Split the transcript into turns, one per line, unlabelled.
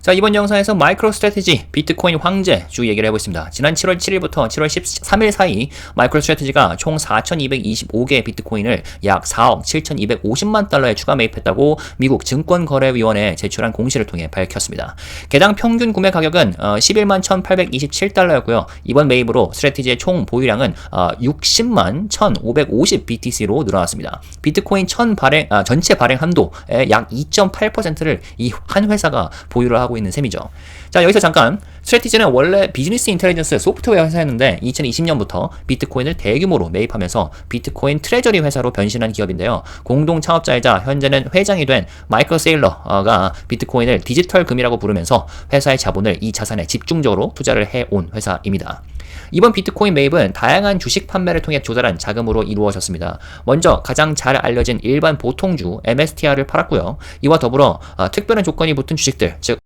자, 이번 영상에서 마이크로 스트래티지, 비트코인 황제 주 얘기를 해보겠습니다. 지난 7월 7일부터 7월 13일 사이 마이크로 스트래티지가 총 4,225개의 비트코인을 약 4억 7,250만 달러에 추가 매입했다고 미국 증권거래위원회에 제출한 공시를 통해 밝혔습니다. 개당 평균 구매 가격은 11만 1,827달러였고요. 이번 매입으로 스트래티지의 총 보유량은 60만 1,550 BTC로 늘어났습니다. 비트코인 전 발행, 아, 전체 발행 한도의 약 2.8%를 이 한 회사가 보유를 하고 있는 셈이죠. 자, 여기서 잠깐 스트래티지는 원래 비즈니스 인텔리전스 소프트웨어 회사였는데 2020년부터 비트코인을 대규모로 매입하면서 비트코인 트레저리 회사로 변신한 기업인데요. 공동 창업자이자 현재는 회장이 된 마이클 세일러가 비트코인을 디지털 금이라고 부르면서 회사의 자본을 이 자산에 집중적으로 투자를 해온 회사입니다. 이번 비트코인 매입은 다양한 주식 판매를 통해 조달한 자금으로 이루어졌습니다. 먼저 가장 잘 알려진 일반 보통주 MSTR을 팔았고요. 이와 더불어 어, 특별한 조건이 붙은 주식들, 즉